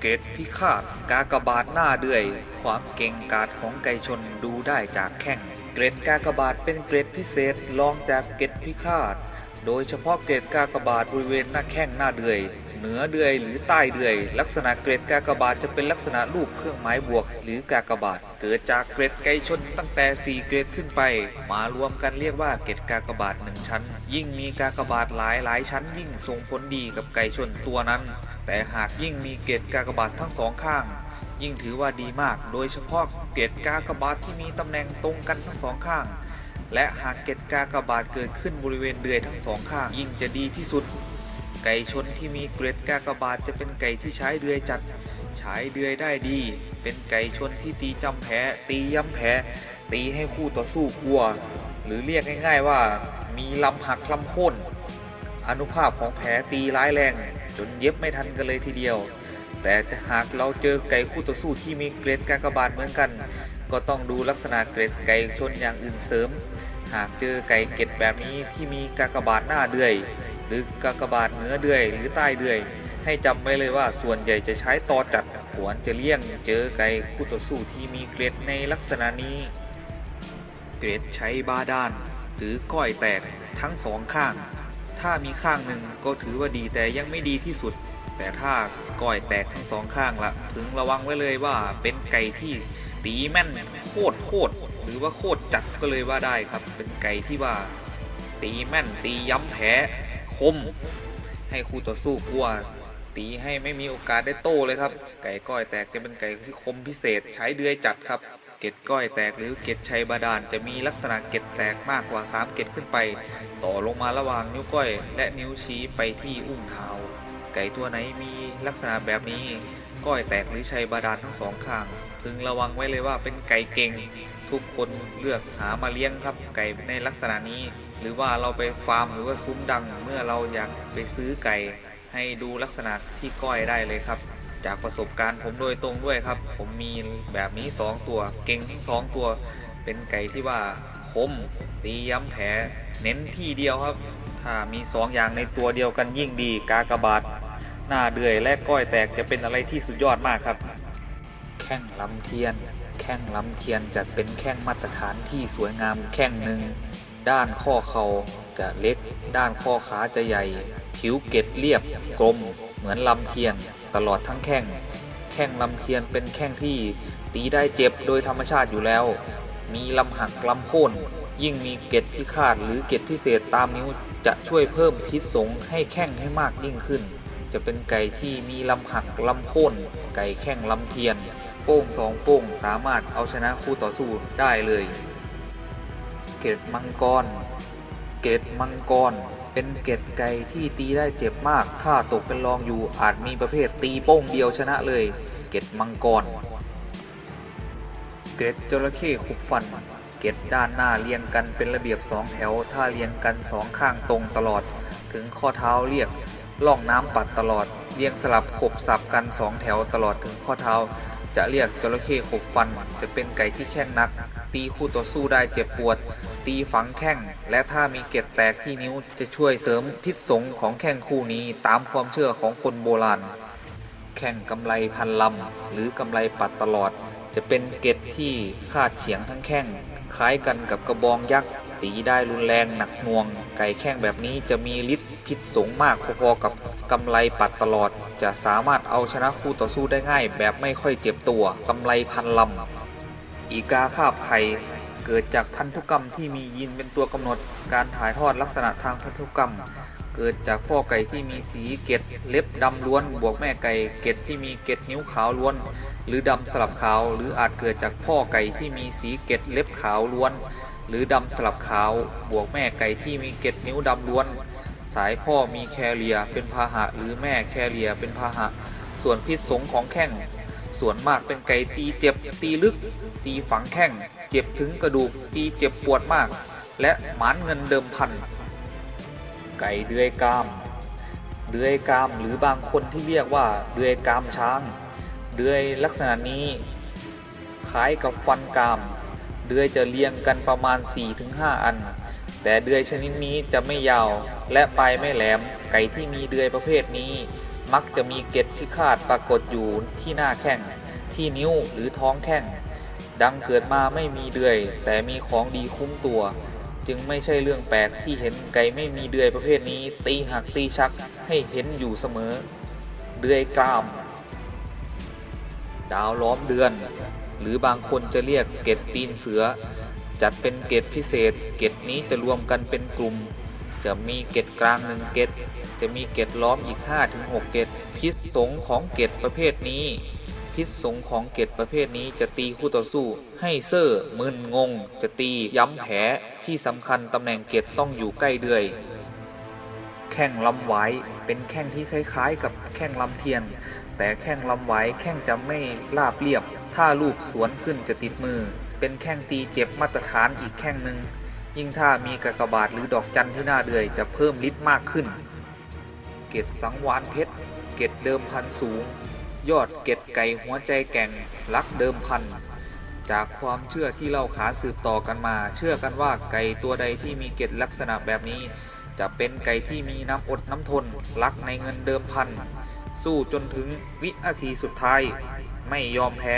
เกรดพิฆาตกากบาทหน้าเดือย ความเก่งกาจของไก่ชนดูได้จากแข้งเกรดกากบาทเป็นเกรดพิเศษรองจากเกรดพิฆาต โดยเฉพาะเกรดกากบาทบริเวณหน้าแข้งหน้าเดือย เหนือเดือยหรือใต้เดือย ลักษณะเกรดกากบาทจะเป็นลักษณะรูปเครื่องหมายบวก หรือกากบาท เกิดจากเกรดไก่ชนตั้งแต่ 4 เกรดขึ้นไป มารวมกันเรียกว่าเกรดกากบาทหนึ่งชั้น ยิ่งมีกากบาทหลายหลายชั้น ยิ่งส่งผลดีกับไก่ชนตัวนั้น แต่หากยิ่งมีเกรดกากบาททั้งสองข้าง ยิ่งถือว่าดีมาก โดยเฉพาะเกรดกากบาทที่มีตำแหน่งตรงกันทั้งสองข้างและหากเกล็ดกากบาทเกิดขึ้นบริเวณเดือยทั้งสองข้างยิ่งจะดีที่สุด ไก่ชนที่มีเกล็ดกากบาทจะเป็นไก่ที่ใช้เดือยจัดใช้เดือยได้ดี เป็นไก่ชนที่ตีจำแพ้ตีย้ำแพ้ตีให้คู่ต่อสู้กลัว หรือเรียกง่าย ๆว่ามีลำหักลำโค่นอนุภาพของแผลตีร้ายแรง จนเย็บไม่ทันกันเลยทีเดียว แต่จะหากเราเจอไก่คู่ต่อสู้ที่มีเกล็ดกากบาทเหมือนกัน ก็ต้องดูลักษณะเกล็ดไก่ชนอย่างอื่นเสริม หากเจอไก่เกล็ดแบบนี้ที่มีกากบาทหน้าเดือย หรือกากบาทเหนือเดือยหรือใต้เดือย ให้จำไว้เลยว่าส่วนใหญ่จะใช้ตอจัดควรจะเลี่ยงเจอไก่คู่ต่อสู้ที่มีเกล็ดในลักษณะนี้ เกล็ดใช้บาดาลหรือก้อยแตกทั้งสองข้าง ถ้ามีข้างหนึ่งก็ถือว่าดีแต่ยังไม่ดีที่สุด แต่ถ้าก้อยแตกทั้งสองข้างละพึงระวังไว้เลยว่าเป็นไก่ที่ตีแม่นโคตรโคตรหรือว่าโคตรจัดก็เลยว่าได้ครับ เป็นไก่ที่ว่า ตีแม่นตีย้ำแพ้ คม ให้คู่ต่อสู้กลัว ตีให้ไม่มีโอกาสได้โต้เลยครับ ไก่ก้อยแตกจะเป็นไก่ที่คมพิเศษใช้เดือยจัดครับ เกล็ดก้อยแตกหรือเกล็ดชัยบาดาลจะมีลักษณะเกล็ดแตกมากกว่า 3 เกล็ดขึ้นไป ต่อลงมาระหว่างนิ้วก้อย และนิ้วชี้ไปที่อุ้งเท้าไก่ตัวไหนมีลักษณะแบบนี้ ก้อยแตกหรือชัยบาดาลทั้งสองข้าง พึงระวังไว้เลยว่าเป็นไก่เก่ง ทุกคนเลือกหามาเลี้ยงครับไก่ในลักษณะนี้ หรือว่าเราไปฟาร์มหรือว่าซุ้มดังเมื่อเราอยากไปซื้อไก่ ให้ดูลักษณะที่ก้อยได้เลยครับ จากประสบการณ์ผมโดยตรงด้วยครับ ผมมีแบบนี้ 2 ตัว เก่งทั้งสองตัว เป็นไก่ที่ว่าคมตีย้ำแผลเน้นที่เดียวครับ ถ้ามี 2 อย่างในตัวเดียวกันยิ่งดีกากระบาทหน้าเดือยและก้อยแตกจะเป็นอะไรที่สุดยอดมากครับ แข้งลำเทียน แข้งลำเทียนจะเป็นแข้งมาตรฐานที่สวยงามแข้งหนึ่ง ด้านข้อเข่าจะเล็ก ด้านข้อขาจะใหญ่ ผิวเกล็ดเรียบกลม เหมือนลำเทียน ตลอดทั้งแข้ง แข้งลำเทียนเป็นแข้งที่ตีได้เจ็บโดยธรรมชาติอยู่แล้ว มีลำหักลำโค่น ยิ่งมีเกล็ดพิฆาตหรือเกล็ดพิเศษตามนิ้วจะช่วยเพิ่มพิษสงให้แข้งให้มากยิ่งขึ้น จะเป็นไก่ที่มีลำหักลำโค่น ไก่แข้งลำเทียน โป้งสองโป้งสามารถเอาชนะคู่ต่อสู้ได้เลย เกล็ดมังกร เกล็ดมังกร เป็นเกล็ดไก่ที่ตีได้เจ็บมาก ถ้าตกเป็นรองอยู่อาจมีประเภทตีโป้งเดียวชนะเลย เกล็ดมังกร เกล็ดจระเข้ขุบฟัน เกล็ดด้านหน้าเรียงกันเป็นระเบียบสองแถว ถ้าเรียงกันสองข้างตรงตลอด ถึงข้อเท้าเรียกล่องน้ำปัดตลอด เรียงสลับขบสับกันสองแถวตลอดถึงข้อเท้าจะเรียกจระเข้ขบฟัน จะเป็นไก่ที่แข้งนัก ตีคู่ต่อสู้ได้เจ็บปวด ตีฝังแข้งและถ้ามีเกล็ดแตกที่นิ้วจะช่วยเสริมพิษสงของแข้งคู่นี้ตามความเชื่อของคนโบราณ แข้งกำไลพันลำหรือกำไลปัดตลอด จะเป็นเกล็ดที่คาดเฉียงทั้งแข้งคล้ายกันกับกระบองยักษ์ตีได้รุนแรงหนักหน่วง ไก่แข้งแบบนี้จะมีฤทธิ์พิษสงมากพอๆกับกำไลปัดตลอด จะสามารถเอาชนะคู่ต่อสู้ได้ง่าย แบบไม่ค่อยเจ็บตัวกำไลพันลำอีกาคาบไข่ เกิดจากพันธุกรรมที่มียีนเป็นตัวกำหนด การถ่ายทอดลักษณะทางพันธุกรรม เกิดจากพ่อไก่ที่มีสีเกล็ดเล็บดำล้วน บวกแม่ไก่เกล็ดที่มีเกล็ดนิ้วขาวล้วน หรือดำสลับขาว หรืออาจเกิดจากพ่อไก่ที่มีสีเกล็ดเล็บขาวล้วน หรือดำสลับขาว บวกแม่ไก่ที่มีเกล็ดนิ้วดำล้วน สายพ่อมีแคเรียเป็นพาหะ หรือแม่แคเรียเป็นพาหะ ส่วนพิษสงของแข้ง ส่วนมากเป็นไก่ตีเจ็บ ตีลึก ตีฝังแข้ง เจ็บถึงกระดูก ตีเจ็บปวดมาก และหมานเงินเดิมพัน ไก่เดือยกามเดือยกามหรือบางคนที่เรียกว่าเดือยกามช้าง เดือยลักษณะนี้คล้ายกับฟันกาม เดือยจะเรียงกันประมาณ 4-5 อัน แต่เดือยชนิดนี้จะไม่ยาวและปลายไม่แหลม ไก่ที่มีเดือยประเภทนี้ มักจะมีเกล็ดพิฆาตปรากฏอยู่ที่หน้าแข้ง ที่นิ้วหรือท้องแข้ง ดังเกิดมาไม่มีเดือย แต่มีของดีคุ้มตัว จึงไม่ใช่เรื่องแปลกที่เห็นไก่ไม่มีเดือยประเภทนี้ ตีหักตีชักให้เห็นอยู่เสมอ เดือยกล้าม ดาวล้อมเดือน หรือบางคนจะเรียกเกล็ดตีนเสือ จัดเป็นเกล็ดพิเศษ เกล็ดนี้จะรวมกันเป็นกลุ่ม จะมีเกล็ดกลางหนึ่งเกล็ดจะมีเกล็ดล้อมอีก 5-6 เกล็ดพิษสงของเกล็ดประเภทนี้ พิษสงของเกล็ดประเภทนี้จะตีคู่ต่อสู้ ให้เซ่อมึนงง จะตีย้ำแผลที่สำคัญตำแหน่งเกล็ดต้องอยู่ใกล้เดือย แข้งลำไหวเป็นแข้งที่คล้ายๆ กับแข้งลำเทียน แต่แข้งลำไหวแข้งจะไม่ราบเรียบ ถ้าลูกสวนขึ้นจะติดมือ เป็นแข้งตีเจ็บมาตรฐานอีกแข้งหนึ่ง ยิ่งถ้ามีกากบาทหรือดอกจันที่น้าเดือยจะเพิ่มฤทธิ์มากขึ้น เกตสังวานเพชร เกตเดิมพันสูง ยอดเกตไก่หัวใจแก่งรักเดิมพัน จากความเชื่อที่เล่าขานสืบต่อกันมา เชื่อกันว่าไก่ตัวใดที่มีเกตลักษณะแบบนี้ จะเป็นไก่ที่มีน้ำอดน้ำทน รักในเงินเดิมพัน สู้จนถึงวินาทีสุดท้าย ไม่ยอมแพ้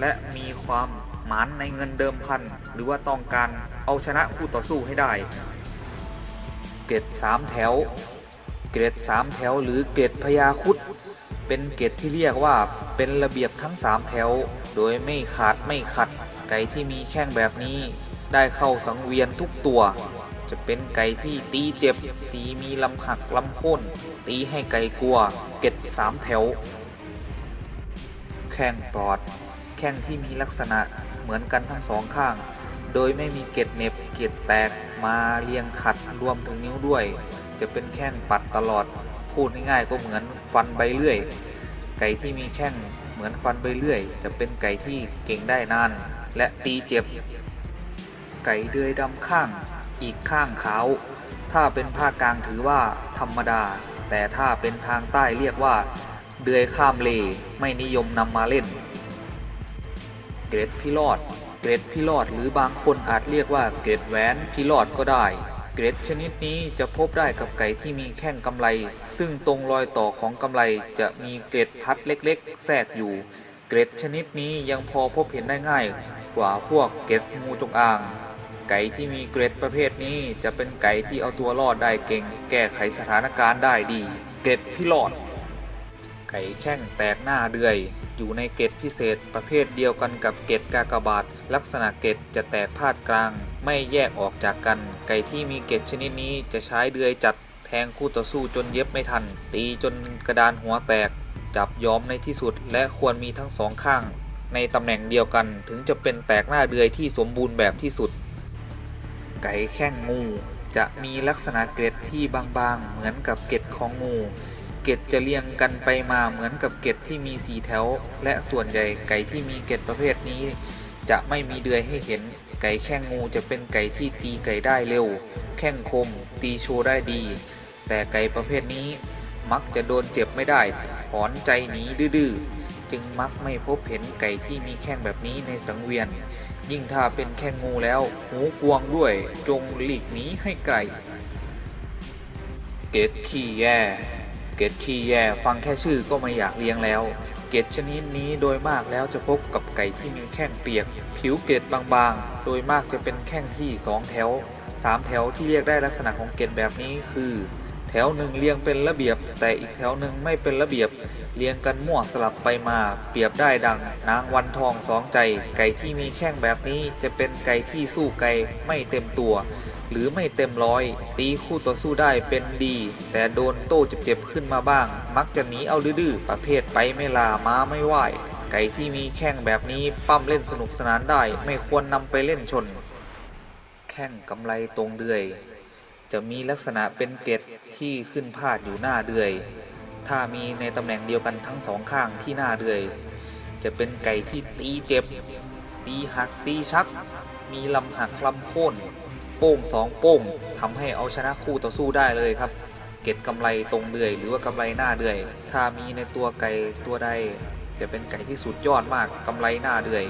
และมีความหมานในเงินเดิมพัน หรือว่าต้องการ เอาชนะคู่ต่อสู้ให้ได้ เกตสามแถว เกรดสามแถวหรือเกรดพญาคุดเป็นเกรดที่เรียกว่าเป็นระเบียบทั้งสามแถว โดยไม่ขาดไม่ขัด ไก่ที่มีแข้งแบบนี้ได้เข้าสังเวียนทุกตัว จะเป็นไก่ที่ตีเจ็บ ตีมีลำหักลำโค่นตีให้ไก่กลัว เกรดสามแถว แข้งปลอด แข้งที่มีลักษณะเหมือนกันทั้งสองข้าง โดยไม่มีเกล็ดเน็บเกล็ดแตกมาเรียงขัดรวมถึงนิ้วด้วย จะเป็นแข้งปัดตลอด พูดง่ายๆก็เหมือนฟันใบเลื่อย ไก่ที่มีแข้งเหมือนฟันใบเลื่อย จะเป็นไก่ที่เก่งได้นาน และตีเจ็บ ไก่เดือยดำข้าง อีกข้างขาว ถ้าเป็นภาคกลางถือว่าธรรมดา แต่ถ้าเป็นทางใต้เรียกว่า เดือยข้ามเลไม่นิยมนำมาเล่น เกรดพิรอด เกรดพิรอดหรือบางคนอาจเรียกว่าเกรดแหวนพิรอดก็ได้ เกรดชนิดนี้จะพบได้กับไก่ที่มีแข้งกำไล ซึ่งตรงรอยต่อของกำไลจะมีเกรดพัดเล็กๆ แทรกอยู่ เกรดชนิดนี้ยังพอพบเห็นได้ง่าย กว่าพวกเกรดงูจงอาง ไก่ที่มีเกรดประเภทนี้จะเป็นไก่ที่เอาตัวรอดได้เก่ง แก้ไขสถานการณ์ได้ดี เกรดพิรอด ไก่แข้งแตกหน้าเดือย อยู่ในเกตพิเศษประเภทเดียวกันกับเกตกากบาท ลักษณะเกตจะแตกพาดกลาง ไม่แยกออกจากกัน ไก่ที่มีเกตชนิดนี้จะใช้เดือยจัดแทงคู่ต่อสู้จนเย็บไม่ทัน ตีจนกระดานหัวแตก จับย้อมในที่สุดและควรมีทั้งสองข้าง ในตำแหน่งเดียวกันถึงจะเป็นแตกหน้าเดือยที่สมบูรณ์แบบที่สุด ไก่แข้งงูจะมีลักษณะเกล็ดที่บางๆ เหมือนกับเกล็ดของงู เกล็ดจะเรียงกันไปมาเหมือนกับเกล็ดที่มีสีแถว และส่วนใหญ่ไก่ที่มีเกล็ดประเภทนี้ จะไม่มีเดือยให้เห็น ไก่แข้งงูจะเป็นไก่ที่ตีไก่ได้เร็ว แข้งคม ตีโชว์ได้ดี แต่ไก่ประเภทนี้มักจะโดนเจ็บไม่ได้ ถอนใจหนีดื้อจึงมักไม่พบเห็นไก่ที่มีแข้งแบบนี้ในสังเวียน ยิ่งถ้าเป็นแข้งงูแล้ว หูกวางด้วย จงหลีกหนีให้ไกล เกตขี้แย่ เกตขี้แย่ฟังแค่ชื่อก็ไม่อยากเลี้ยงแล้ว เกตชนิดนี้โดยมากแล้วจะพบกับไก่ที่มีแข้งเปียก ผิวเกตบางๆ โดยมากจะเป็นแข้งที่สองแถวสามแถวที่เรียกได้ลักษณะของเกตแบบนี้คือ แถวหนึ่งเรียงเป็นระเบียบ แต่อีกแถวหนึ่งไม่เป็นระเบียบ เรียงกันมั่วสลับไปมา เปรียบได้ดัง นางวันทองสองใจ ไก่ที่มีแข้งแบบนี้จะเป็นไก่ที่สู้ไก่ไม่เต็มตัว หรือไม่เต็มร้อย ตีคู่ต่อสู้ได้เป็นดี แต่โดนโต้เจ็บๆขึ้นมาบ้าง มักจะหนีเอาดื้อประเภทไปไม่ลาม้าไม่ไหวไก่ที่มีแข้งแบบนี้ปั้มเล่นสนุกสนานได้ ไม่ควรนำไปเล่นชน แข้งกำไลตรงเดือย จะมีลักษณะเป็นเกล็ดที่ขึ้นพาดอยู่หน้าเดือย ถ้ามีในตำแหน่งเดียวกันทั้งสองข้างที่หน้าเดือย จะเป็นไก่ที่ตีเจ็บ ตีหักตีชัก มีลำหักลำโค่นโป้งสองโป้งทำให้เอาชนะคู่ต่อสู้ได้เลยครับ เก็ดกำไรตรงเดือย หรือว่ากำไรหน้าเดือย ถ้ามีในตัวไก่ตัวใด จะเป็นไก่ที่สุดยอดมากกำไรหน้าเดือย